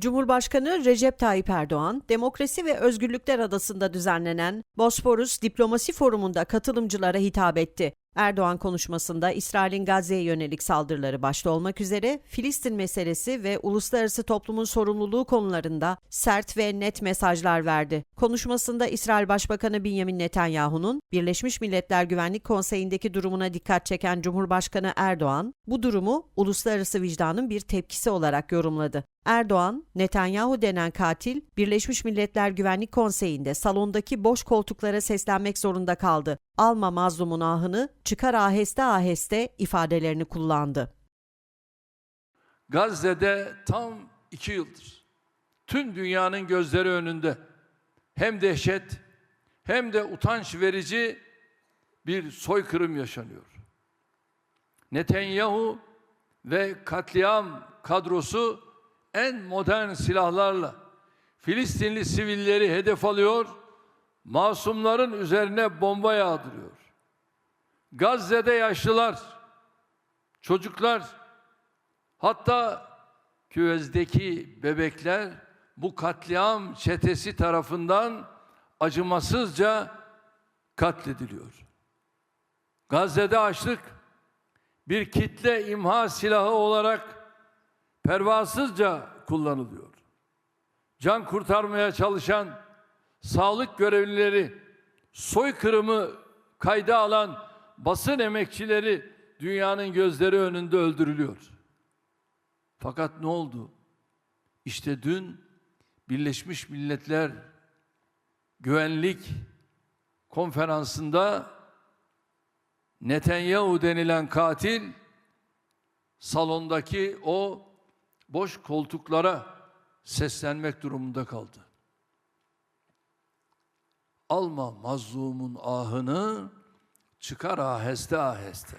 Cumhurbaşkanı Recep Tayyip Erdoğan, Demokrasi ve Özgürlükler Adası'nda düzenlenen Bosporus Diplomasi Forumu'nda katılımcılara hitap etti. Erdoğan konuşmasında İsrail'in Gazze'ye yönelik saldırıları başta olmak üzere Filistin meselesi ve uluslararası toplumun sorumluluğu konularında sert ve net mesajlar verdi. Konuşmasında İsrail Başbakanı Benjamin Netanyahu'nun Birleşmiş Milletler Güvenlik Konseyi'ndeki durumuna dikkat çeken Cumhurbaşkanı Erdoğan, bu durumu uluslararası vicdanın bir tepkisi olarak yorumladı. Erdoğan, Netanyahu denen katil Birleşmiş Milletler Güvenlik Konseyi'nde salondaki boş koltuklara seslenmek zorunda kaldı. Alma mazlumun ahını, çıkar aheste aheste ifadelerini kullandı. Gazze'de tam iki yıldır tüm dünyanın gözleri önünde hem dehşet hem de utanç verici bir soykırım yaşanıyor. Netanyahu ve katliam kadrosu en modern silahlarla Filistinli sivilleri hedef alıyor, masumların üzerine bomba yağdırıyor. Gazze'de yaşlılar, çocuklar, hatta küvezdeki bebekler bu katliam çetesi tarafından acımasızca katlediliyor. Gazze'de açlık bir kitle imha silahı olarak pervasızca kullanılıyor. Can kurtarmaya çalışan sağlık görevlileri, soykırımı kayda alan basın emekçileri dünyanın gözleri önünde öldürülüyor. Fakat ne oldu? İşte dün Birleşmiş Milletler Güvenlik Konferansı'nda Netanyahu denilen katil salondaki o boş koltuklara seslenmek durumunda kaldı. Alma mazlumun ahını çıkar aheste aheste.